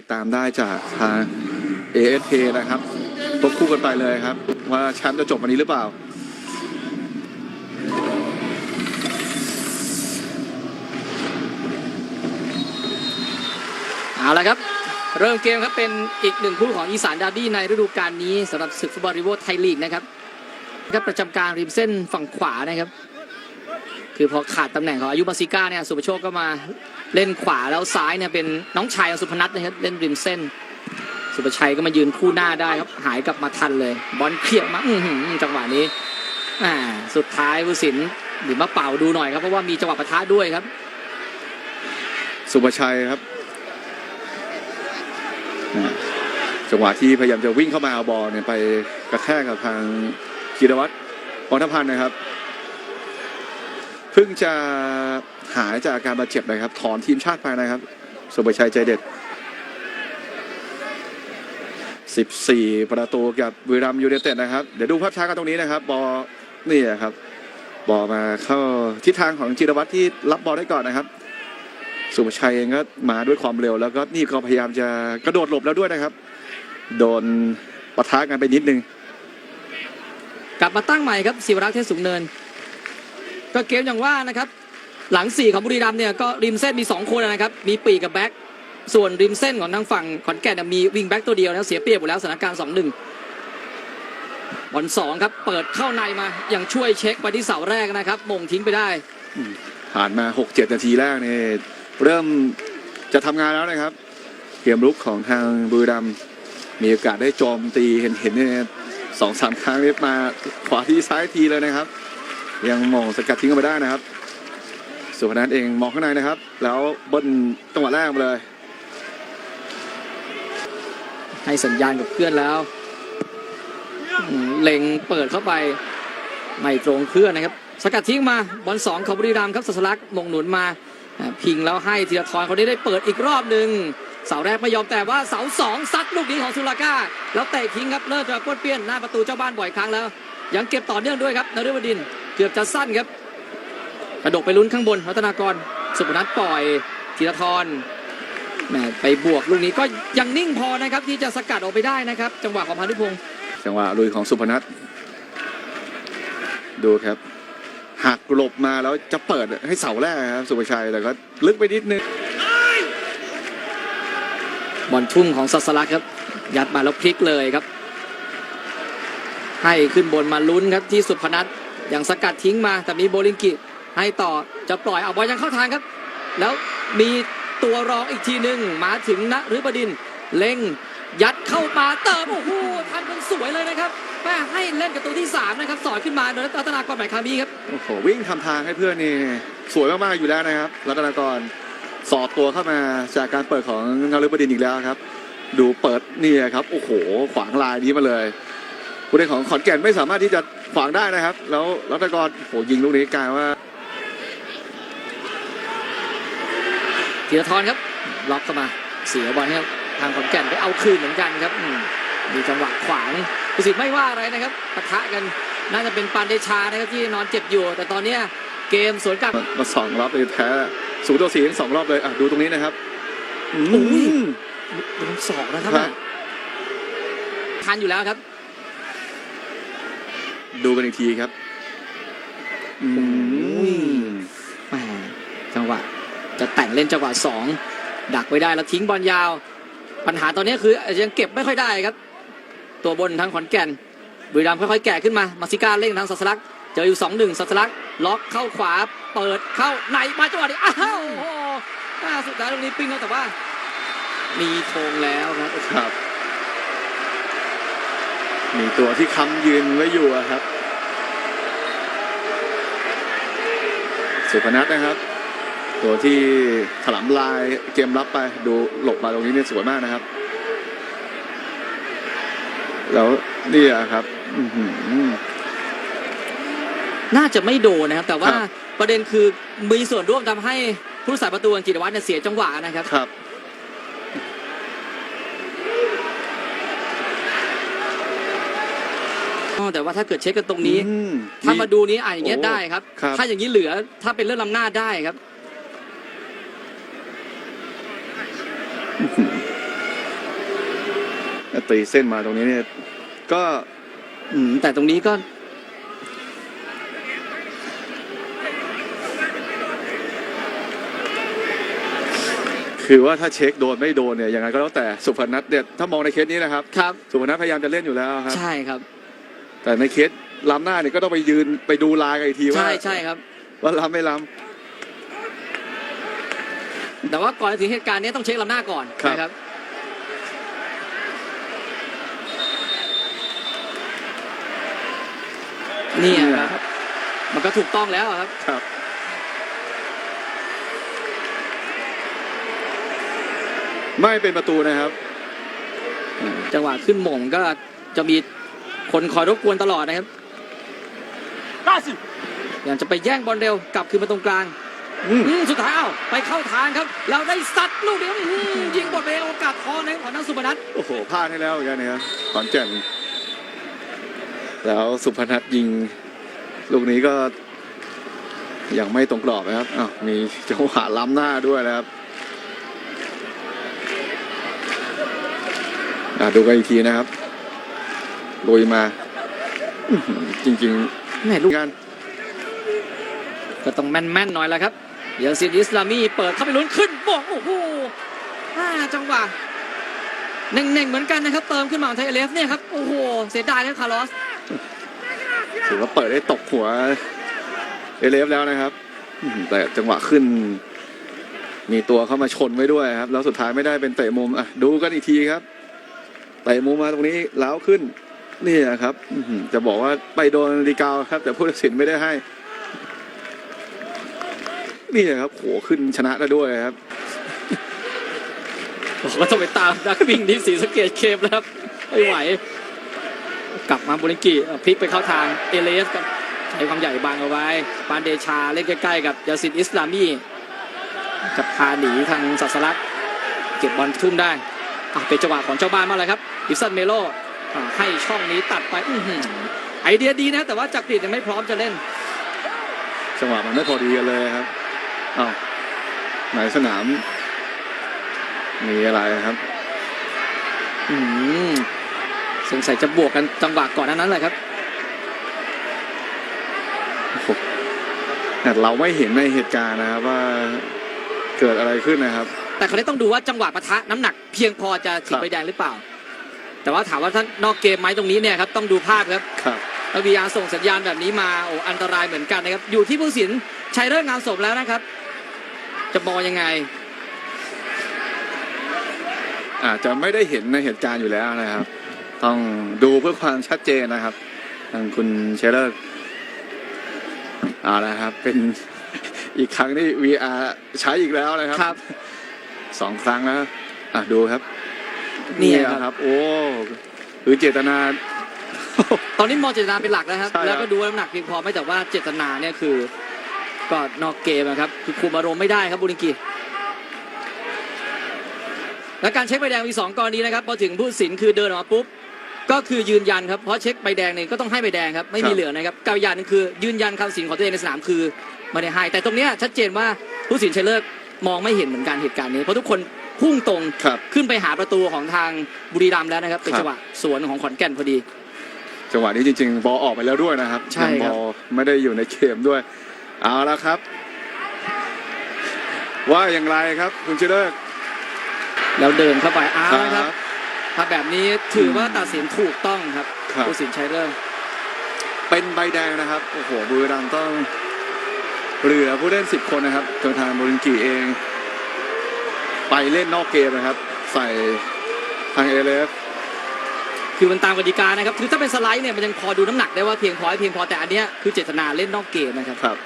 ติดตามได้จากทาง ASK นะครับควบคู่กันไปเลยครับ ว่าแชมป์จะจบวันนี้หรือเปล่า เอาละครับ เริ่มเกมครับเป็นอีกหนึ่งคู่ของอีสานดาร์บี้ในฤดูกาลนี้สำหรับศึกฟุตบอลริโวไทยลีกนะครับครับประจำการริมเส้นฝั่งขวานะครับ คือพอขาดตำแหน่งของอายุบาซิก้าเนี่ยสุภโชคก็มา เล่นขวาแล้วซ้ายเนี่ยเป็นน้องชายของสุพนัทนะครับเล่นริมเส้น สุภชัยก็มายืนคู่หน้าได้ครับ หายกลับมาทันเลย บอลเคลียร์มาจังหวะนี้อ่าสุดท้ายผู้สินหรือมาเป่าดูหน่อยครับเพราะว่ามีจังหวะปะทะด้วยครับ สุภชัยครับจังหวะที่พยายามจะวิ่งเข้ามาเอาบอลเนี่ยไปกระแทกกับทางกีรวัตรพรทพันธ์นะครับ เพิ่งจะหายจากอาการบาดเจ็บนะครับ ถอนทีมชาติไปนะครับ สุภชัยใจเด็ด 14 ประตูกับบุรีรัมย์ยูไนเต็ดนะครับ เดี๋ยวดูภาพช้ากันตรงนี้นะครับ บอลนี่ครับ บอลมาเข้าทิศทางของจิรวัตรที่รับบอลได้ก่อนนะครับ สุภชัยเองก็มาด้วยความเร็ว แล้วก็นี่ก็พยายามจะกระโดดหลบแล้วด้วยนะครับ โดนปะทะกันไปนิดนึง กลับมาตั้งใหม่ครับศิวรักษ์เทศสูงเนิน ก็เกมอย่างว่านะครับ หลังสี่ของบุรีรัมย์เนี่ยก็ริมเส้นมี 2 คนนะครับ มีปีกกับแบ็คส่วนริมเส้นของทางฝั่งขอนแก่นมีวิงแบ็คตัวเดียวนะเสียเปรียบหมดแล้วสถานการณ์2 1บอลสองครับเปิดเข้าในมาอยังช่วยเช็คไปที่เสาแรกนะครับมงทิ้งไปได้ผ่านมา6-7นาทีแรกเนี่เริ่มจะทำงานแล้วนะครับ เกมรุกของทางบุรีรัมย์มีโอกาสได้โจมตีเห็นเห็นเนี่ยสองสามครั้งนี่มาขวาที่ซ้ายทีเลยนะครับ ยังมองสกัดทิ้งออกไปได้นะครับ สุพนัทเองมองข้างในนะครับ แล้วเบนจังหวะแรกมาเลย ให้สัญญาณกับเพื่อนแล้วเล็งเปิดเข้าไป ไม่ตรงเพื่อนนะครับ สกัดทิ้งมาบอลสองของบุรีรัมย์ครับสัสลักมงหนุนมาพิงแล้วให้ธีรทรเขาได้ได้เปิดอีกรอบหนึ่งเสาแรกไม่ยอมแต่ว่าเสาสองซัดลูกนี้ของสุราก้า แล้วเตะทิ้งครับเลิศจะป้วนเปี้ยนหน้าประตูเจ้าบ้านบ่อยครั้งแล้ว ยังเก็บต่อเนื่องด้วยครับนฤบดินทร์ เกือบจะสั้นครับกระดกไปลุ้นข้างบนรัตนากร สุพนัทปล่อยธีรทรแหมไปบวกลูกนี้ก็ยังนิ่งพอนะครับที่จะสกัดออกไปได้นะครับ จังหวะของพานุพงศ์จังหวะลุยของสุพนัทดูครับหักหลบมาแล้วจะเปิดให้เสาแรกครับสุภชัยแต่ก็ลึกไปนิดนึงบอลทุ่งของสัสลักครับ ยัดมาแล้วพลิกเลยครับ ให้ขึ้นบนมาลุ้นครับที่สุพนัท อย่างสกัดทิ้งมาแต่มีโบลิงกิให้ต่อจะปล่อยเอาบอลยังเข้าทางครับ แล้วมีตัวรองอีกทีหนึ่งมาถึงนะฤบดินเล็งยัดเข้ามาเติมโอ้โหทำกันสวยเลยนะครับแม่ให้เล่นกับตัวที่สามนะครับ สอดขึ้นมาโดยรัตนากรแบกคามีครับโอ้โหวิ่งทำทางให้เพื่อนนี่สวยมากๆอยู่แล้วนะครับ รัตนากรสอดตัวเข้ามาจากการเปิดของนารุบดินอีกแล้วครับ ดูเปิดนี่ครับโอ้โห ขวางลายนี้มาเลยผู้เล่นของขอนแก่นไม่สามารถที่จะ ขวางได้นะครับ แล้วรัตนากรโอ้โหยิงลูกนี้กลายว่าธีรทรครับล็อกเข้ามาเสียบอลครับทางขอนแก่นไปเอาคืนเหมือนกันครับอืมมีจังหวะขวางกุสิทธิ์ไม่ว่าอะไรนะครับปะทะกันน่าจะเป็นปานเดชานะครับที่นอนเจ็บอยู่ แต่ตอนเนี้ยเกมสวนกลับมามาสองรอบเลยแพ้ศูนย์ต่อสี่ทั้งสองรอบเลยอะดูตรงนี้นะครับอืมโอ้ยโดนสอกนะครับครับทันอยู่แล้วครับ ดูกันอีกทีครับอืมแหมจังหวะ จะแต่งเล่นจังหวะสองดักไว้ได้แล้วทิ้งบอลยาว ปัญหาตอนนี้คือยังเก็บไม่ค่อยได้ครับ ตัวบนทางขอนแก่นบุรีรัมย์ค่อยๆแก่ขึ้นมามาซิก้าเล่นทางสัสลักเจออยู่สองหนึ่งสัสลักล็อกเข้าขวา เปิดเข้าในมาจังหวะนี้อ้าวโอ้โหอ่าสุดท้ายตรงนี้ปิ้งเขาแต่ว่า มีธงแล้วครับครับมีตัวที่ค้ำยืนไว้อยู่อะครับ สุพนัทนะครับ ตัวที่ถลำลายเกมรับไปดูหลบมาตรงนี้เนี่ยสวยมากนะครับ แล้วนี่อะครับอื้อหือน่าจะไม่โดนนะครับ แต่ว่าครับประเด็นคือมีส่วนร่วมทำให้ผู้รักษาประตูอังกฤษวัฒน์เนี่ยเสียจังหวะนะครับ ครับ อ๋อ แต่ว่าถ้าเกิดเช็คกันตรงนี้ อืมถ้ามาดูนี้อ่านอย่างเงี้ยโอ้ได้ครับ ครับ ถ้าอย่างนี้เหลือถ้าเป็นเรื่องลำหน้าจได้ครับ ตีเส้นมาตรงนี้เนี่ย ก็อืมแต่ตรงนี้ก็ คือว่าถ้าเช็คโดนไม่โดนเนี่ยยังไงก็แล้วแต่สุพนัทเนี่ยถ้ามองในเคสนี้นะครับ ครับ สุพนัทพยายามจะเล่นอยู่แล้วครับ ใช่ครับ แต่ในเคสล้ำหน้าเนี่ยก็ต้องไปยืนไปดูลายกันอีกทีว่าใช่ใช่ครับ ว่าล้ำไม่ล้แต่ว่าก่อนจะถึงเหตุการณ์นี้ต้องเช็คลำหน้าก่อนครับ นะครับนี่อะครับ มันก็ถูกต้องแล้วอะครับำครับ ไม่เป็นประตูนะครับ จังหวะขึ้นหม่งก็จะมี คนคอยรบกวนตลอดนะครับอยากจะไปแย่งบอลเร็วกลับคืนมาตรงกลางอืมอืมสุดท้ายเอ้าไปเข้าทางครับ เราได้ซัดลูกเดียวอื้อหือยิงบอลไปโอกาสทองนะครับของนักสุพนัทโอ้โหพลาดให้แล้วเหมือนกันนะครับขอนแก่นแล้วสุพนัทยิง ลูกนี้ก็ยังไม่ตรงกรอบนะครับอ้าวมีจังหวะล้ำหน้าด้วยนะครับอะดูกันอีกทีนะครับ ลุยมาอื้อหือจริงแม่ลูกๆงานก็ต้องแม่นๆหน่อยแล้วครับเยอซินอิสลามีเปิดเข้าไปลุ้นขึ้นบวกโอ้โหอ่าจังหวะเน่งๆเหมือนกันนะครับ เติมขึ้นมาของไทยเอเลฟเนี่ยครับโอ้โหเสียดายครับคาร์ลอสถือว่าเปิดได้ตกหัวเอเลฟแล้วนะครับอื้อหือแต่จังหวะขึ้น มีตัวเข้ามาชนไว้ด้วยครับ แล้วสุดท้ายไม่ได้เป็นเตะมุมอะดูกันอีกทีครับเตะมุมมาตรงนี้แล้วขึ้น นี่นะครับจะบอกว่าไปโดนดีกาวครับ แต่ผู้ตัดสินไม่ได้ให้ นี่ครับโหขึ้นชนะได้วด้วยครับบอกว่าต้องไปตามนักวิ่งทีสีสเกตเคมแล้วครับไม่ไหว กลับมาบุริกิพลิกไปเข้าทางเอเลสครับใช้ความใหญ่บังเอาไว้ ปานเดชาเล่นใกล้ๆกับยาซินอิสลามีจะพาหนีทางสัสลักเก็บบอลทุ่มได้เป็นจังหวะของเจ้าบ้านมาเลยครับดิฟสันเมโล อะให้ช่องนี้ตัดไปอื้อหือไอเดียดีนะ แต่ว่าจักรีดยังไม่พร้อมจะเล่น จังหวะมันไม่พอดีกันเลยครับอ้าวไหนสนาม มีอะไรครับ อืมสงสัยจะบวกกันจังหวะก่อนหนานั้นแหละครับ แต่เราไม่เห็นในเหตุการณ์นะครับว่าเกิดอะไรขึ้นนะครับ แต่เขาได้ต้องดูว่าจังหวะปะทะน้ำหนัก เพียงพอจะถีบครับใบแดงหรือเปล่า แต่ว่าถามว่าท่านนอกเกมไหมตรงนี้เนี่ยครับต้องดูภาพครับครับถ้าวีอาร์ส่งสัญญาณแบบนี้มาโอ้อันตรายเหมือนกันนะครับ อยู่ที่ผู้สินชัยเลิศงานศพแล้วนะครับ จะมองยังไง อาจจะไม่ได้เห็นในเหตุการณ์อยู่แล้วนะครับ ต้องดูเพื่อความชัดเจนนะครับทางคุณเชลเลอร์เอาละครับ เป็นอีกครั้งที่ VR ใช้อีกแล้วนะครับครับสองครั้งแล้วอะดูครับ นี่เยครับ ครับ โอ้คือเจตนา ตอนนี้มองเจตนาเป็นหลักนะครับ ใช่ครับแล้วก็ดูว่าน้ำหนักเพียงพอไหม่แต่ว่าเจตนาเนี่ยคือก็นอกเกมนะครับคือคุมอารมณ์ไม่ได้ครับบุริงกีและการเช็คใบแดงมีสองกรณีนะครับพอถึงผู้ตัดสินคือเดินออกมาปุ๊บก็คือยืนยันครับเพราะเช็คใบแดงเนี่ยก็ต้องให้ใบแดงครับไม่มีเหลือนะครับกับอีกอย่างหนึงคือยืนยันคำตัดสินของตัวเองในสนามคือไม่ได้ให้แต่ตรงเนี้ยชัดเจนว่าผู้ตัดสินชัยเลิกมองไม่เห็นเหมือนกันเหตุการณ์นี้เพราะทุกคน พุ่งตรงครับขึ้นไปหาประตูของทางบุรีรัมย์แล้วนะครับเป็นครับ จังหวะสวนของขอนแก่นพอดี จังหวะนี้จริงๆ บอลออกไปแล้วด้วยนะครับใช่ยังครับ บอลไม่ได้อยู่ในเกมด้วย เอาละครับ ว่าอย่างไรครับ คุณเชลเลอร์แล้วเดินเข้าไปอ้าวคครัรับบถ้าแบบนี้ถือว่าตัดสินถูกต้องครับครับ ผู้สินชัยเริ่มเป็นใบแดงนะครับ โอ้โหบุรีรัมย์ต้องเหลือผู้เล่นสิบคนนะครับจนทางบริงกีเอง ไปเล่นนอกเกมนะครับ ใส่ทางเอเลฟคือมันตามกติกานะครับคือถ้าเป็นสไลด์เนี่ยมันยังพอดูน้ำหนักได้ว่าเพียงพอให้เพียงพอแต่อันเนี้ยคือเจตนาเล่นนอกเกมนะครับครับ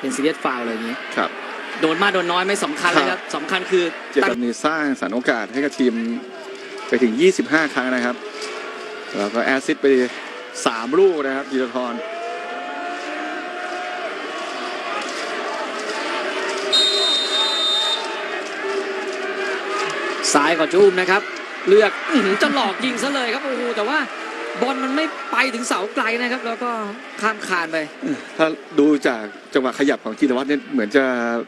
เป็นซีเรียสฟาวอะไรอย่างนี้ครับโดนมากโดนน้อยไม่สำคัญเลยครับสำคัญคือเจตนาสร้างสรรค์โอกาสให้กับทีมไปถึง 25 ครั้งนะครับ แล้วก็แอสซิสต์ไป 3 ลูกนะครับยีรทร ซ้ายก่อนจะอุ้มนะครับ เลือกอื้อหือจะหลอกยิงซะเลยครับโอ้โหแต่ว่าบอลมันไม่ไปถึงเสาไกลนะครับ แล้วก็ข้ามคานไปถ้าดูจากจังหวะขยับของกีรวัตรเนี่ยเหมือนจะ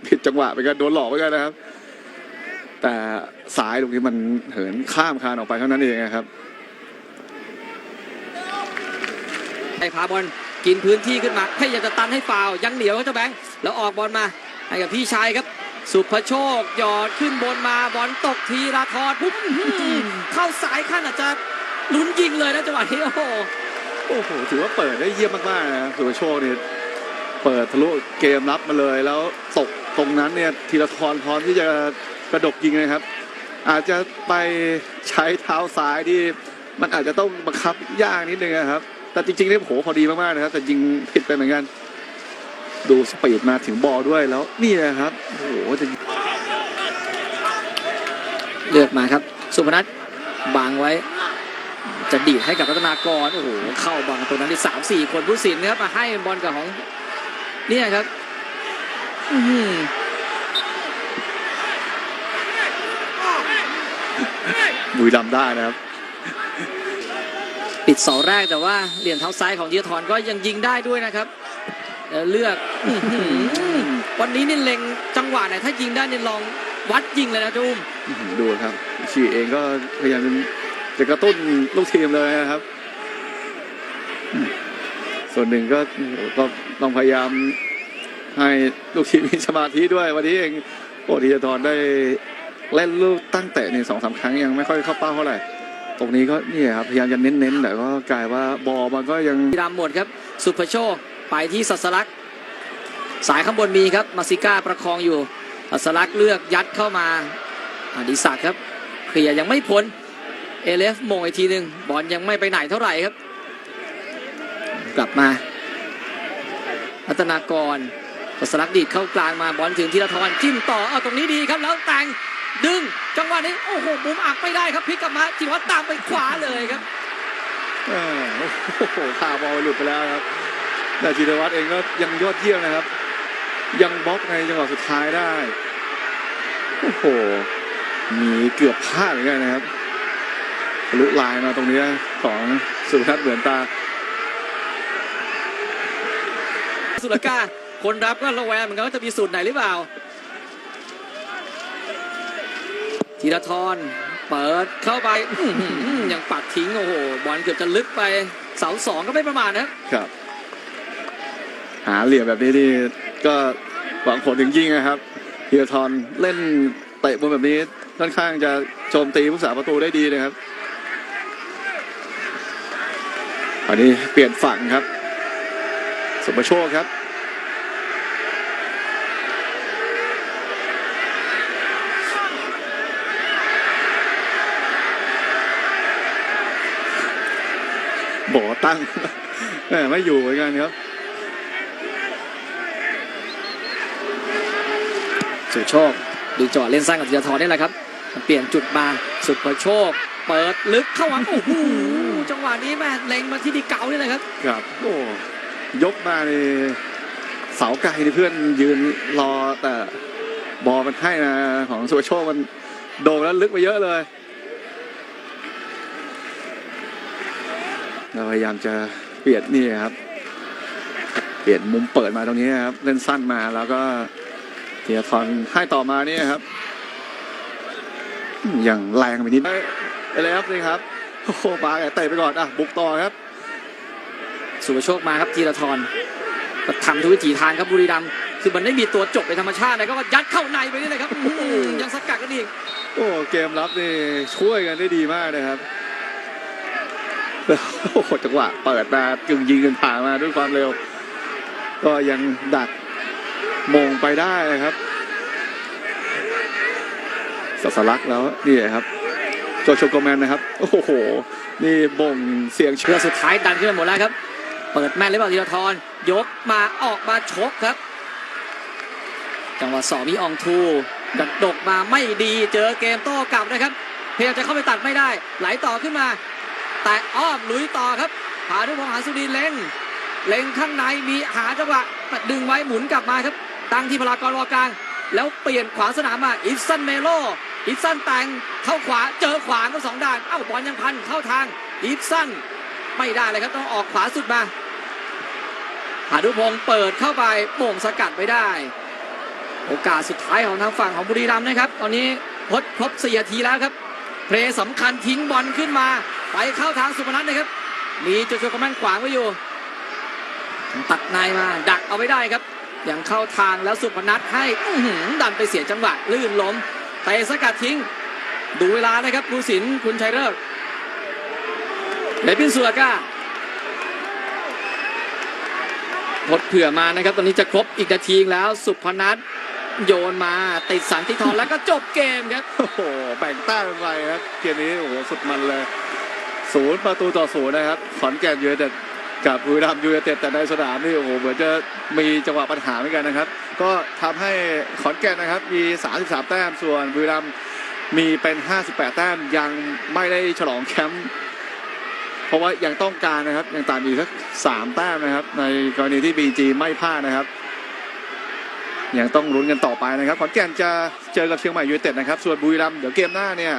ผิดจังหวะไปกันโดนหลอกไปกันนะครับ แต่สายตรงนี้มันเหินข้ามคานออกไปเท่านั้นเองนะครับไอ้พาบอลกินพื้นที่ขึ้นมาพยายามจะตันให้ฟาวล์ยังเหนียวครับเจ้าแบงค์แล้วออกบอลมาให้กับพี่ชายครับ สุภโชคหยอดขึ้นบนมาบอลตกทีราทอดปุ๊บอื้อหือเข้าสายขั้นอาจจะลุ้นยิงเลยนะจังหวะนี้โอ้โหโอ้โหถือว่าเปิดได้เยี่ยมมากๆนะสุภโชคเนี่ยเปิดทะลุเกมรับมาเลยแล้วตกตรงนั้นเนี่ยธีรทรพร้อมที่จะกระดกยิงนะครับ อาจจะไปใช้เท้าซ้ายที่มันอาจจะต้องบังคับยากนิดนึงนะครับ แต่จริงๆเนี่ยโหพอดีมากๆนะครับ แต่ยิงผิดไปเหมือนกัน ดูสปีดมาถึงบอลด้วยแล้วนี่นะครับโอ้โหจะเลือกมาครับ สุพนัทบังไว้ จะดีดให้กับรัตนากรโอ้โหเข้าบังตรงนั้นที่สามสี่คนผู้สินนะครับมาให้บอลกับของเนี่ยครับหือบุรีรัมย์ได้นะครับ ปิดเสาแรกแต่ว่าเหรียญเท้าซ้ายของเดียทรก็ยังยิงได้ด้วยนะครับ แล้วเลือกอื้อหือวันนี้นี่เล็งจังหวะไหนถ้ายิงได้นี่ลองวัดยิงเลยนะจุ้มอื้อหือดูครับชีเองก็พยายามจะกระตุ้นลูกทีมเลยนะครับอืมส่วนหนึ่งก็ก็ต้องพยายามให้ลูกทีมมีสมาธิด้วย วันนี้เองโอ้ธีรทรได้เล่นลูกตั้งแต่ในสองสามครั้งยังไม่ค่อยเข้าเป้าเท่าไหร่ตรงนี้ก็เนี่ยครับพยายามจะเน้นๆแต่ก็กลายว่าบอลมันก็ยังดำหมดครับ สุภโชค ไปที่สัสลักสายข้างบนมีครับมาซิก้าประคองอยู่สัสลักเลือกยัดเข้ามาอดิศักครับเคลียร์ยังไม่พ้นเอเลฟมงอีกทีหนึ่งบอลยังไม่ไปไหนเท่าไหร่ครับ กลับมารัตนากรสัสลักดีดเข้ากลางมาบอลถึงธีรทรจิ้มต่อเอาตรงนี้ดีครับแล้วแต่งดึงจังหวะนี้โอ้โหมุมอักไม่ได้ครับพลิกกลับมาจิวัตตามไปขวาเลยครับโอ้โหข่าวบอลหลุดไปแล้วครับ แต่ธีรวัตรเองก็ยังยอดเยี่ยมนะครับ ยังบล็อกในจังหวะสุดท้ายได้ โอ้โห มีเกือบพลาดเหมือนกันนะครับทะลุลายมาตรงนี้ของสุทัศน์เหมือนตา สุรกาคนรับก็ระแวงเหมือนกันว่าจะมีสูตรไหนหรือเปล่าธีรทรเปิดเข้าไปอื้อหือยังปัดทิ้งโอ้โหบอลเกือบจะลึกไปเสาสองก็ไม่ประมาทนะครับครับ หาเหลี่ยมแบบนี้นี่ก็หวังผลถึงยิ่งนะครับธีรทรเล่นเตะบอลแบบนี้ค่อนข้างจะโจมตีผู้สาประตูได้ดีนะครับอันนี้เปลี่ยนฝั่งครับสุภโชคครับโบตั้งแม่ไม่อยู่เหมือนกันครับ สุโชคดูจอเล่นสร้างกับธีรทรนี่แหละครับเปลี่ยนจุดมาสุภโชค เปิดลึกเข้ามาโอ้โหจังหวะนี้แม่เล็งมาที่ดีเก่านี่แหละครับครับโอ้ยกมาในเสาไกลเพื่อนยืนรอแต่บอลมันให้นะของสุภโชคมันโดนแล้วลึกไปเยอะเลยเราพยายามจะเปลี่ยนนี่ครับ เปลี่ยนมุมเปิดมาตรงนี้ครับ เล่นสั้นมาแล้วก็ เทียทรให้ต่อมานี่ครับอืมอย่างแรงไปนิดไปเลยครับนี่ครับโอ้โหมาแกเตะไปก่อนอะบุกต่อครับ สุภโชคมาครับธีรทรก็ทำทุกวิถีทางครับบุรีรัมย์คือมันไม่มีตัวจบในธรรมชาตินะก็ยัดเข้าในไปนี่เลยครับอื้อหือยังสกัดกันอีกโอ้เกมรับนี่ช่วยกันได้ดีมากนะครับแล้วโอ้โหจังหวะเปิดมากึ่งยิงกึ่งผ่ามาด้วยความเร็ว ก็ยังดัก มงไปได้ครับสัสลักแล้วนี่ครับโจโชโกแมนนะครับ โอ้โห นี่บ่งเสียงเชื่อสุดท้ายดันขึ้นมาหมดแล้วครับ เปิดแม่นหรือเปล่าธีรทรยกมาออกมาชกครับ จังหวะสองมีอองทูกระดกมาไม่ดีเจอเกมโต้กลับนะครับพยายามจะเข้าไปตัดไม่ได้ ไหลต่อขึ้นมา แต่อ้อมลุยต่อครับพาด้วยพงหาสุดีเล็งเล็งข้างในมีหาจังหวะ ดึงไว้หมุนกลับมาครับ ตั้งที่พลากรวอกลาง แล้วเปลี่ยนขวาสนามมาอิฟซันเมโลอิฟซันแตงเข้าขวาเจอขวางทั้งสองด้านเอ้าบอลยังพันเข้าทางอิฟซันไม่ได้เลยครับต้องออกขวาสุดมาหาดุพงศ์เปิดเข้าไปโป่งสกัดไม่ได้ โอกาสสุดท้ายของทางฝั่งของบุรีรัมย์นะครับ ตอนนี้พดครบ4นาทีแล้วครับเพลย์สำคัญทิ้งบอลขึ้นมา ไปเข้าทางสุพนัทนะครับ มีจชัวคอมแมนขวางไว้อยู่ ตัดในมา ดักเอาไว้ได้ครับยังเข้าทางแล้วสุพนัทให้ดันไปเสียจังหวะลื่นล้มเตะสกัดทิ้ง ดูเวลานะครับผู้สินคุณชัยเลิกษ์เลปินสัวก้าพดเผื่อมานะครับ ตอนนี้จะครบอีกนาทีแล้วสุพนัทโยนมาติดสันติทองแล้วก็จบเกมครับ โอ้โห แบ่งแต้มกันไปครับเกมนี้โอ้โหสุดมันเลยศูนย์ประตูต่อศูนย์นะครับขอนแก่นยูไนเต็ด กับบุรีรัมยูไนเต็ดแต่ในสนามนี่โอ้โหเหมือนจะมีจังหวะปัญหาเหมือนกันนะครับ ก็ทำให้ขอนแก่นนะครับมี 33 แต้มส่วนบุรีรัมมีเป็น 58 แต้มยังไม่ได้ฉลองแชมป์เพราะว่ายังต้องการนะครับยังตามอีกสักสามแต้มนะครับ ในกรณีที่บีจีไม่พลาดนะครับยังต้องลุ้นกันต่อไปนะครับขอนแก่นจะเจอกับเชียงใหม่ยูไนเต็ดนะครับ ส่วนบุรีรัมย์เดี๋ยวเกมหน้าเนี่ย